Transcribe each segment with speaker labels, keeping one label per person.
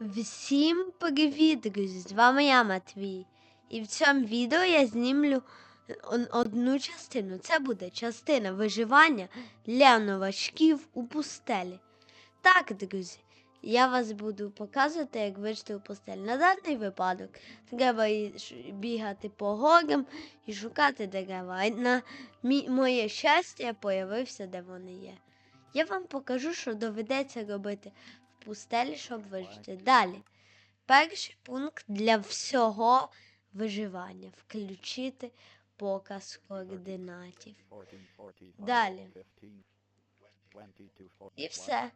Speaker 1: Всім привіт, друзі! З вами я Матвій. І в цьому відео я знімлю одну частину. Це буде частина виживання для новачків у пустелі. Так, друзі, я вас буду показувати, як вижити у пустелі. На даний випадок треба бігати по горам і шукати дерева. На моє щастя я появився, де вони є. Я вам покажу, що доведеться робити пустелі, щоб вижити. Далі. Перший пункт для всього виживання включити показ координатів. Далі. І все.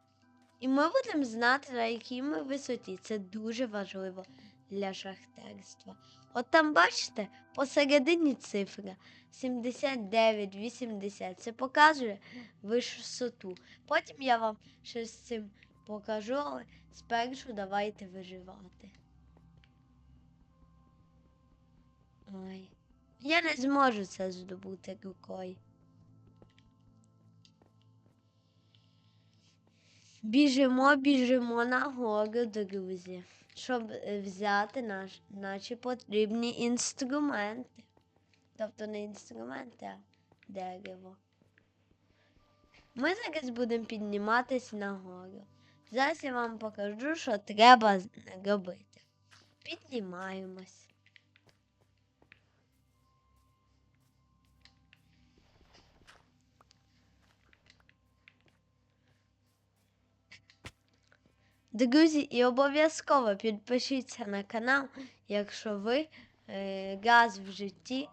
Speaker 1: І ми будемо знати, на якій ми висоті. Це дуже важливо для шахтерства. От там, бачите, посередині цифра 79-80. Це показує висоту. Потім я вам ще з цим покажу, але спершу давайте виживати. Ой. Я не зможу це здобути рукою. Біжимо, біжимо на гору, друзі, щоб взяти наш, наші потрібні інструменти. Тобто не інструменти, а дерево. Ми зараз будемо підніматись на гору. Зараз я вам покажу, що треба робити. Піднімаємось. Друзі, і обов'язково підпишіться на канал, якщо ви е, раз в житті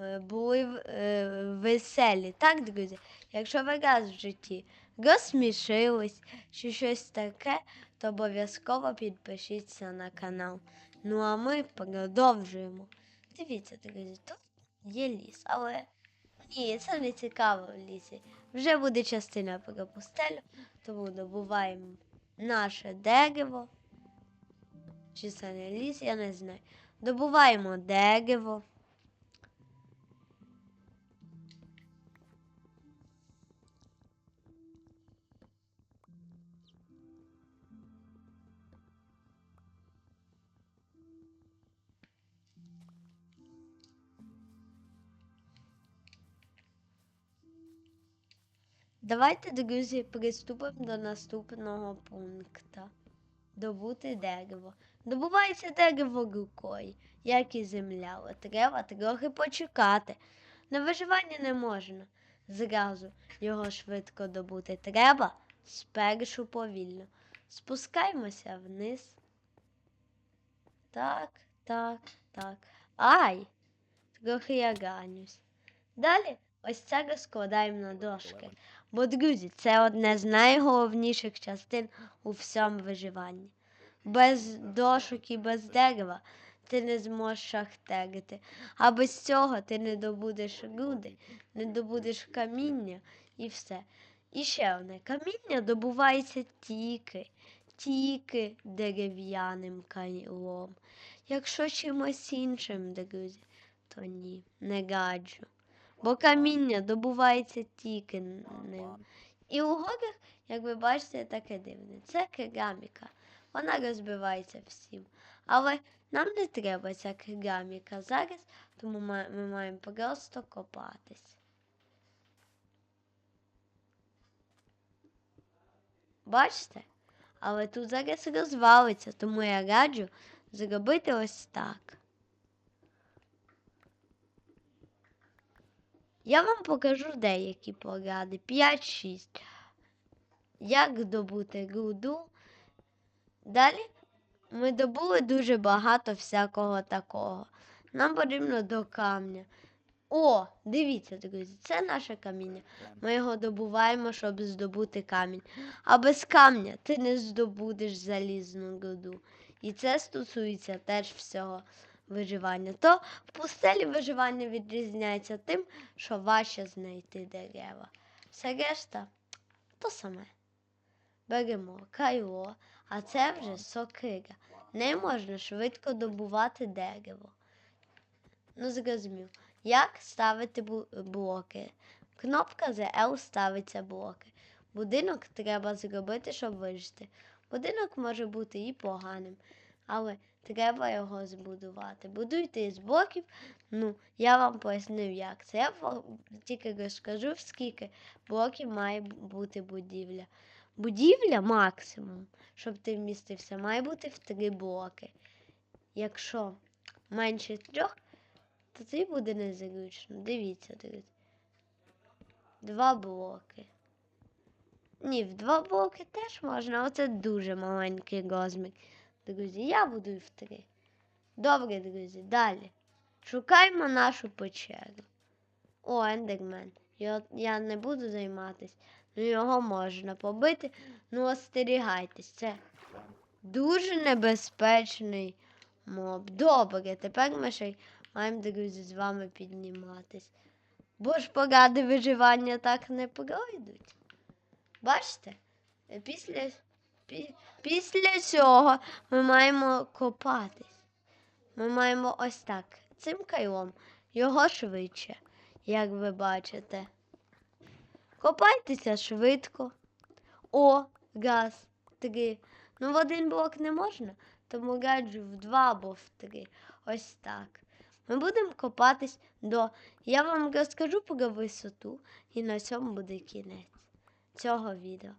Speaker 1: е, були е, веселі. Так, друзі? Якщо ви раз в житті розсмішились чи щось таке, то обов'язково підпишіться на канал. Ну а ми продовжуємо. Дивіться, друзі, тут є ліс, але ні, це не цікаво в лісі. Вже буде частина про пустелю, тому добуваємо наше дерево. Чи це не ліс, я не знаю. Добуваємо дерево. Давайте, друзі, приступимо до наступного пункту. Добути дерево. Добувається дерево рукою, як і земля, треба трохи почекати. На виживання не можна зразу його швидко добути. Треба спершу повільно. Спускаємося вниз. Так, так, так. Ай! Трохи я ранюсь. Далі ось це розкладаємо на дошки. Бо, друзі, це одне з найголовніших частин у всьому виживанні. Без дошок і без дерева ти не зможеш шахтерити. А без цього ти не добудеш руди, не добудеш каміння і все. І ще одне каміння добувається тільки, тільки дерев'яним кайлом. Якщо чимось іншим, друзі, то ні, не раджу. Бо каміння добувається тільки ним. І у горах, як ви бачите, таке дивне. Це кераміка. Вона розбивається всім. Але нам не треба ця кераміка зараз, тому ми маємо просто копатись. Бачите? Але тут зараз розвалиться, тому я раджу зробити ось так. Я вам покажу деякі поради. 5-6. Як добути руду. Далі ми добули дуже багато всякого такого. Нам потрібно до камня. О, дивіться, друзі, це наше каміння. Ми його добуваємо, щоб здобути камінь. А без камня ти не здобудеш залізну руду. І це стосується теж всього виживання. То в пустелі виживання відрізняється тим, що важче знайти дерева. Все решта то саме. Беремо кайло, а це вже сокира. Не можна швидко добувати дерево. Ну, зрозумів. Як ставити блоки? Кнопка з L ставиться блоки. Будинок треба зробити, щоб вижити. Будинок може бути і поганим, але треба його збудувати. Будуйте із блоків. Ну, я вам пояснив, як це. Я вам тільки розкажу, скільки блоків має бути будівля. Будівля максимум, щоб ти вмістився, має бути в три блоки. Якщо менше трьох, то це буде незручно. Дивіться, друзі. Два блоки. Ні, в два блоки теж можна, оце дуже маленький розмір. Друзі, я буду в три. Добре, друзі, далі. Шукаємо нашу печеру. О, ендермен. Його, я не буду займатися. Ну його можна побити. Ну, остерігайтесь, це дуже небезпечний моб. Добре, тепер ми ще маємо, друзі, з вами підніматись. Бо ж поради виживання так не пройдуть. Бачите? Після, пі- після цього ми маємо копатись. Ми маємо ось так. Цим кайлом його швидше, як ви бачите. Копайтеся швидко. О, газ, три. Ну, в один блок не можна, тому раджу в два або в три. Ось так. Ми будемо копатись до. Я вам розкажу про висоту, і на цьому буде кінець цього відео.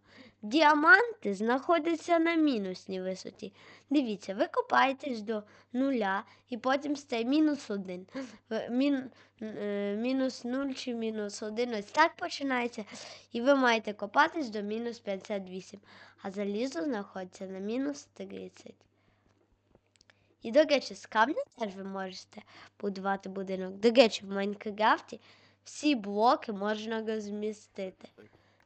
Speaker 1: Діаманти знаходяться на мінусній висоті. Дивіться, ви копаєтесь до нуля і потім стає мінус один. Мін, е, мінус 0 чи мінус 1. Ось так починається. І ви маєте копатись до мінус 58. А залізо знаходиться на мінус 30. І, до речі, з камня теж ви можете будувати будинок. До речі, в Майнкрафті всі блоки можна розмістити.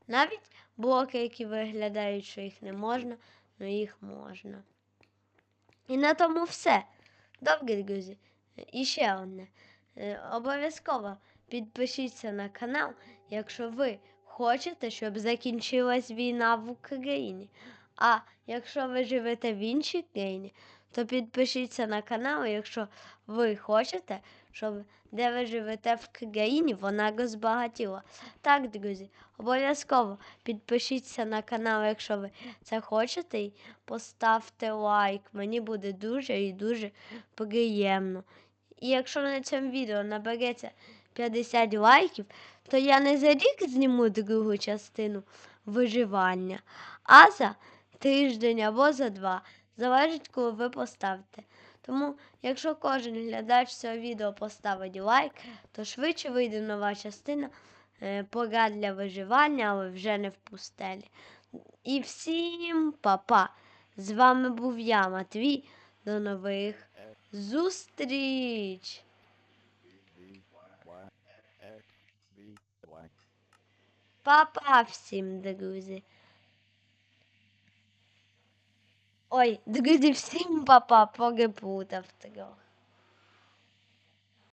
Speaker 1: Навіть блоки, які виглядають, що їх не можна, але їх можна. І на тому все. Добре, друзі. І ще одне. Е, Обов'язково підпишіться на канал, якщо ви хочете, щоб закінчилась війна в Україні. А якщо ви живете в іншій країні, то підпишіться на канал, якщо ви хочете, щоб де ви живете в країні, вона розбагатіла. Так, друзі, обов'язково підпишіться на канал, якщо ви це хочете, і поставте лайк. Мені буде дуже і дуже приємно. І якщо на цьому відео набереться 50 лайків, то я не за рік зніму другу частину виживання, а за тиждень або за два. Залежить, коли ви поставите. Тому, якщо кожен глядач цього відео поставить лайк, то швидше вийде нова частина е, порад для виживання, але вже не в пустелі. І всім па-па! З вами був я, Матвій. До нових зустріч! Па-па всім, друзі! Ой, друзі, всім па-па, переплутав трохи.